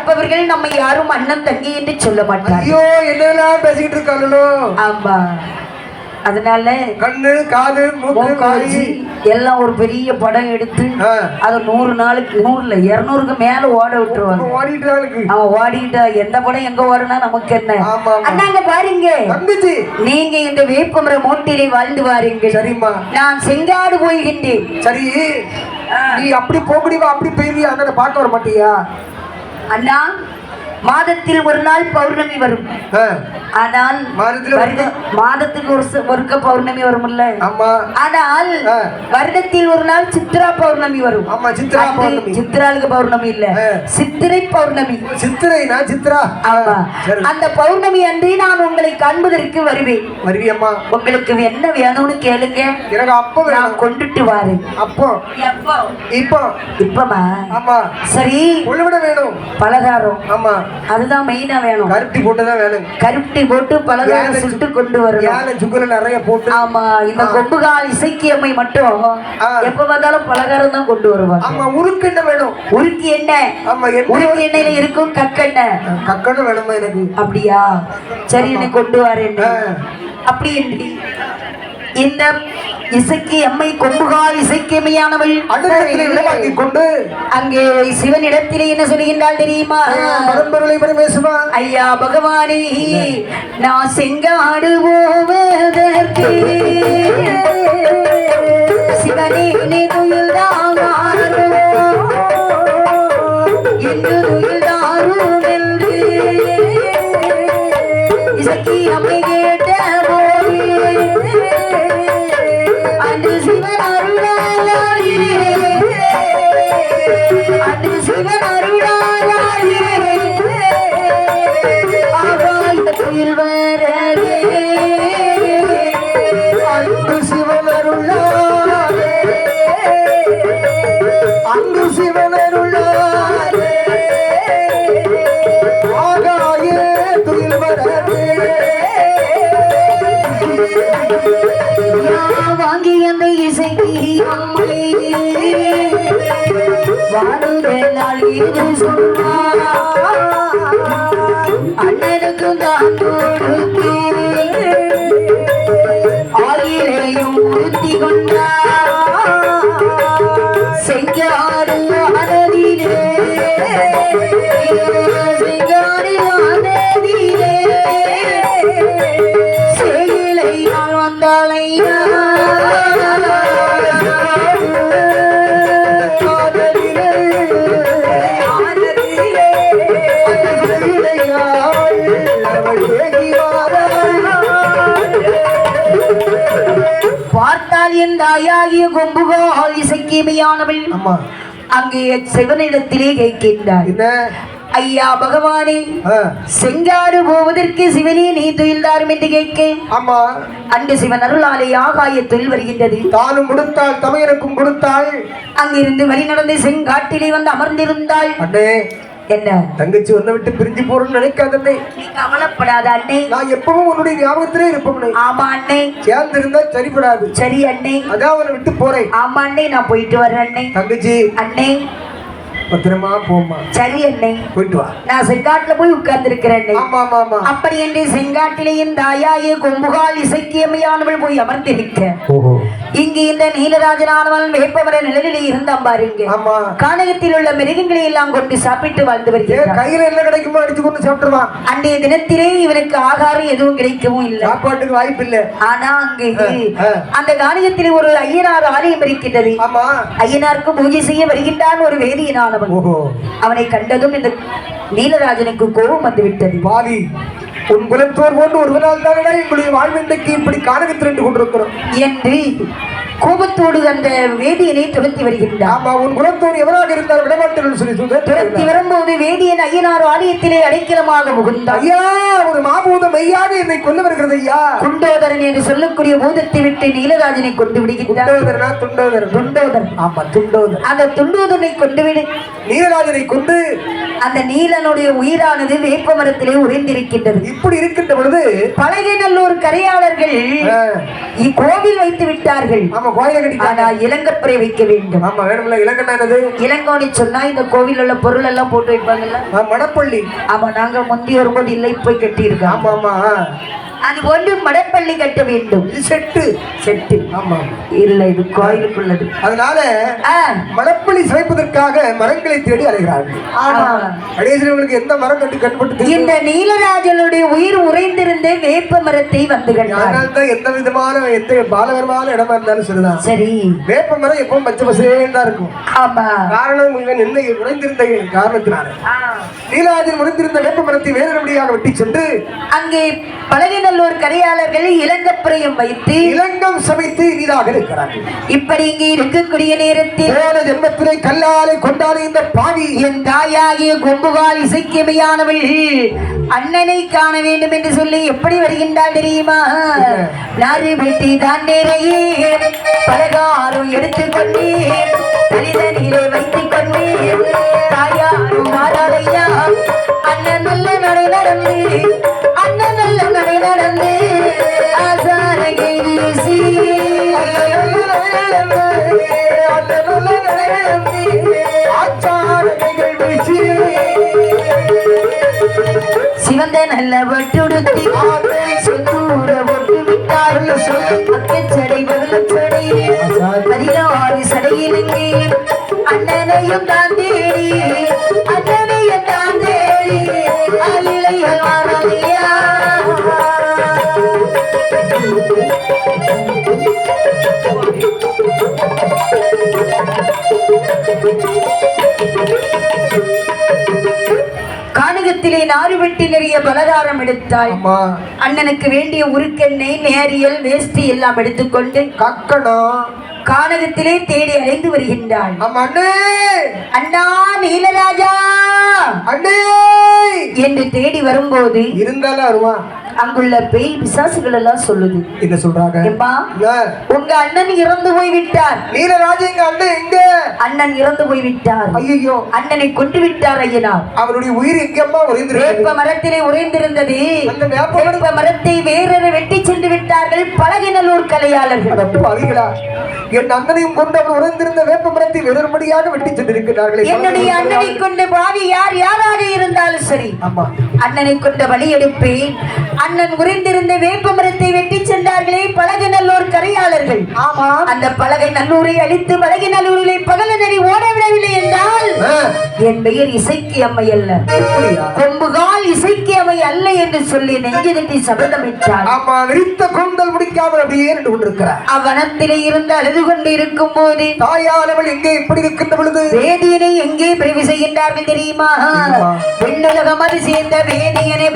பார்ப்பவர்கள் நம்ம யாரும் அண்ணன் தங்கி என்று சொல்ல மாட்டார் ஐயோ என்னெல்லாம் பேசிக்கிட்டு இருக்காங்களோ? ஆமா. அதனால கண்ணு காது மூக்கு. எல்லாம் ஒரு பெரிய படம் எடுத்து. அதை நூறு நாளுக்கு நூறுல இருநூறுக்கு மேல ஓட விட்டுருவாங்க. அவன் ஓடிட்டா எந்த படம் எங்க ஓடுனா நமக்கு என்ன. அண்ணாங்க பாருங்க. நீங்க இந்த வேப்பமர மூட்டிலே வாழ்ந்து வாருங்கள். சரிம்மா. நான் செங்காடு போய்கின்றேன். சரி. நீ அப்படி போக முடியுமா அப்படி போயிருவியா அண்ணனை பார்க்க வர மாட்டியா? அண்ணா மாதத்தில் ஒரு நாள் பௌர்ணமி வரும். ஆனால் மாதத்துக்கு ஒரு ஒருக்க பௌர்ணமி வரும்ல? ஆனால். வருடத்தில் ஒரு நாள் சித்ரா பௌர்ணமி வரும். ஆமா சித்ரா பௌர்ணமி. சித்ராளுக்கு பௌர்ணமி இல்ல. சித்திரை பௌர்ணமி. சித்திரைனா சித்ரா. ஆமா. அந்த பௌர்ணமி அன்றே நான் உங்களை காண்பதற்கு வருவேன். வருவியம்மா. உங்களுக்கு என்ன வேணும்னு கேளுங்க. எனக்கு அப்போ நான் கொண்டுட்டு வாரேன். அப்போ. எப்போ? இப்போ. இப்பமா ஆமா. சரி. உள்விட வேணும். பலகாரம். ஆமா. அதுதான் மெயினா வேணும். கருப்பி போட்டு தான் வேணும். கருப்பட்டி போட்டு பலகாரம் ஏழை சுட்டு கொண்டு வரணும். யானை சுக்குல நிறைய போட்டு. ஆமா இந்த கொம்புகால் இசைக்கியம்மை மட்டும். எப்ப பார்த்தாலும் பலகாரம் தான் கொண்டு வருவாங்க. ஆமா உருக்கு என்ன வேணும்? உருக்கி என்ன ஆமா உருக்கி எண்ணெயில இருக்கும் கக்கெண்ணெய். கக்கணும் வேணுமா எனக்கு? அப்படியா? சரி என்னை கொண்டு வரேன். அப்படி இந்த இசைக்கு அம்மை கொம்புகால் இசைக்கியமையானவள் அடுத்த விடமாக்கி கொண்டு அங்கே சிவனிடத்திலே என்ன சொல்லுகின்றாள் தெரியுமா? பரம்பொருளை பரமேசுவா ஐயா பகவானே நான் செங்காடு போவதற்கு சிவனே நீ துயில்தாரோ என்று யா அந்த இசைக்கு அம்மை வாழுதலால் இது சொன்னார். அண்ணனுக்கும் தான் கொடுத்து ஆயிலையும் உறுத்தி கொண்டார். அனதிலே பார்த்தால் என் தாயாகிய கொம்புகால் இசைக்கியமையானவள் ஆமா அங்கே சிவனிடத்திலே கேட்கின்றார் ஐயா பகவானே ஆ, செங்காடு போவதற்கு சிவனே நீ துயில்தாரும் என்று கேட்க ஆமா அன்று சிவன் அருளாலே ஆகாயத்தில் வருகின்றது. தானும் கொடுத்தாள் தமையனுக்கும் கொடுத்தாள். அங்கிருந்து வழி நடந்து செங்காட்டிலே வந்து அமர்ந்திருந்தாள். அண்ணே என்ன? தங்கச்சி உன்னை விட்டு பிரிஞ்சு போறேன்னு நினைக்காதே நீ கவலைப்படாத அண்ணே. நான் எப்பவும் உன்னுடைய ஞாபகத்திலே இருப்போம்னே ஆமா அண்ணே. சேர்ந்து இருந்தா சரிப்படாது. சரி அண்ணே. அதான் உன்னை விட்டு போறேன். ஆமா அண்ணே நான் போயிட்டு வர்றேன் அண்ணே. தங்கச்சி. அண்ணே. பத்திரமா போம்மா. சரி அண்ணே. போயிட்டு வா. நான் செங்காட்டுல போய் உட்கார்ந்து இருக்கிறேன் ஆமா ஆமா ஆமா. அப்படி என்று செங்காட்டிலேயும் தாயாயே கொம்புகால் இசைக்கியமையானவள் போய் அமர்ந்திருக்க. ஓஹோ. இங்கு இந்த நீலராஜனானவன் வேப்பமர நிழலிலே இருந்தான் பாருங்க ஆமா. கானகத்தில் உள்ள மிருகங்களை எல்லாம் கொண்டு சாப்பிட்டு வாழ்ந்து வருகிறான் கையில என்ன கிடைக்குமோ அடிச்சு கொண்டு சாப்பிட்டுருவான். அன்றைய தினத்திலே இவனுக்கு ஆகாரம் எதுவும் கிடைக்கவும் இல்லை. சாப்பாட்டுக்கு வாய்ப்பு இல்ல. ஆனா அங்கே. அந்த கானகத்தில் ஒரு ஐயனார் ஆலயம் இருக்கின்றது ஆமா. ஐயனாருக்கு பூஜை செய்ய வருகின்றான் ஒரு வேதியனானவன். அவனை கண்டதும் இந்த நீலராஜனுக்கு கோபம் வந்து விட்டது பாவி உன் குலத்தோர் போன்று ஒரு நாள் தானடா எங்களுடைய வாழ்வின்றைக்கு இப்படி கானகத்தில் நின்று கொண்டிருக்கிறோம்? என்று கோபத்தோடு அந்த வேதியனை துரத்தி வருகின்றான் ஆமா உன் குலத்தோர் எவராக இருந்தால் விடமாட்டேன் சொல்லி துரத்தி வரும்போது வேதியன் ஐயனார் ஆலயத்திலே அடைக்கலமாக புகுந்தான் ஐயா ஒரு மாபூதம் மெய்யாக என்னை கொல்ல வருகிறது ஐயா. குண்டோதரன் என்று சொல்லக்கூடிய பூதத்தை விட்டு நீலராஜனை கொண்டு விடுகின்றான் துண்டோதரனா? துண்டோதரன். குண்டோதரன் ஆமா துண்டோதரன். அந்த துண்டோதனை கொண்டு விடு. நீலராஜனை கொண்டு. அந்த நீலனுடைய உயிரானது வேப்ப மரத்திலே உறைந்திருக்கின்றது. இப்படி இருக்கின்ற பொழுது பழகிநல்லூர் கரையாளர்கள் இக்கோவில் வைத்து விட்டார்கள். ஆமா ஆமா கோயில கட்டிட்டாங்க வைக்க வேண்டும். ஆமா வேணும்ல இலங்கண்ணா என்னது? இளங்கோனி சொன்னா இந்த கோவில் உள்ள பொருள் எல்லாம் போட்டு வைப்பாங்கல்ல? மடப்பள்ளி. ஆமா நாங்க முந்தி வரும்போது இல்லை போய் கட்டி இருக்கோம் ஆமா. அது ஒன்று மடப்பள்ளி கட்ட வேண்டும். இது செட்டு. செட்டு. ஆமா. இல்ல இது கோயிலுக்குள்ளது. அதனால மடப்பள்ளி சமைப்பதற்காக மரங்களை தேடி அலைகிறார்கள். எந்த மரம் கண்டு கண்பட்டு இந்த நீலராஜனுடைய உயிர் உறைந்திருந்த வேப்ப மரத்தை வந்து கண்டார். எந்த விதமான எந்த பாலகரமான இடமா இருந்தாலும் சரிதான். சரி. வேப்ப மரம் எப்பவும் பச்சை பசேன்னு இருக்கும். ஆமா. காரணம் இவன் என்ன உறைந்திருந்த காரணத்தினால. ஆ. நீலாஜன் உறைந்திருந்த வேப்ப மரத்தை வேறபடியாக வெட்டி சென்று அங்கே பழகிநல்லூர் கரையாளர்கள் இளங்கப்புறையும் வைத்து இலங்கம் சமைத்து இனிதாக இருக்கிறார்கள். இப்படி இங்கே இருக்கக்கூடிய நேரத்தில் போன ஜென்மத்திலே கல்லாலை கொண்டாலே இந்த பாவி என் தாயாகிய கும்புகால் இசைக்கியமையானவள் அண்ணனை காண வேண்டும் என்று சொல்லி எப்படி வருகின்றாள் தெரியுமா? நாறு வெட்டி தான் நிறையே பலகாரம் எடுத்துக்கொண்டு தலிதனிலே வைத்துக் கொண்டு தாயாரும் மாறாதையா? அண்ணன் நல்ல நடை நடந்து சிவந்த நல்ல வட்டுடுத்தி சொந்தூர ஒட்டு விட்டார் அக்கச்சடை பதிலச்சடை பதினாறு சடையிலுங்கே அண்ணனையும் தான் தேடி அண்ணனையும் தான் தேடி கானகத்திலே நாறு வெட்டி நிறைய பலகாரம் எடுத்தாள் ஆமா அண்ணனுக்கு வேண்டிய உருக்கெண்ணெய் நேரியல் வேஷ்டி எல்லாம் எடுத்துக்கொண்டு. கக்கணம் கானகத்திலே தேடி அலைந்து வருகின்றாள். அண்ணே! அண்ணா நீலராஜா! அண்ணே! என்று தேடி வரும்போது இருந்தாலும் வருவான் அங்குள்ள பேய் பிசாசுகள் எல்லாம் சொல்லுது. என்ன சொல்றாங்க? உங்க அண்ணன் இறந்து போய் விட்டார் நீலராஜ எங்க அண்ணன் எங்க? அண்ணன் இறந்து போய் விட்டார் ஐயோ அண்ணனை கொண்டு விட்டார் ஐயனார் அவருடைய உயிர் எங்கம்மா உறைந்திருக்கு வேப்ப மரத்திலே உறைந்திருந்தது. அந்த வேப்ப மரத்தை வேறொரு வெட்டி விட்டார்கள் பழகினலூர் கலையாளர்கள். தப்பு அவிகளா என் அண்ணனையும் கொண்டு அவர் உறைந்திருந்த வேப்ப மரத்தை வெறுமடியாக வெட்டி சென்றிருக்கிறார்களே. என்னுடைய அண்ணனை கொண்ட பாவி யார் யாராக இருந்தாலும் சரி ஆமா. அண்ணனை கொண்ட வழி எடுப்பேன் அண்ணன் உறைந்திருந்த வேப்ப மரத்தை வெட்டி சென்றார்களே பழகு நல்லூர் கரையாளர்கள். ஆமா அந்த பலகை நல்லூரை அழித்து பழகி நல்லூரிலே பகல நடி ஓட விடவில்லை என்றால் என் பெயர் இசைக்கு அம்மை அல்ல? கொம்புகால் இசைக்கு அம்மை அல்ல என்று சொல்லி நெஞ்சு தட்டி சபதமிட்டார் ஆமா விரித்த கொண்டல் முடிக்காமல் அப்படியே நின்று கொண்டிருக்கிறார். அவ்வனத்திலே இருந்து அழுது கொண்டு இருக்கும் போது தாயானவள் எங்கே இப்படி இருக்கின்ற பொழுது? வேதியனை எங்கே பிரிவு செய்கின்றார்கள் தெரியுமா? விண்ணுலகம் அது சேர்ந்த வேதியனை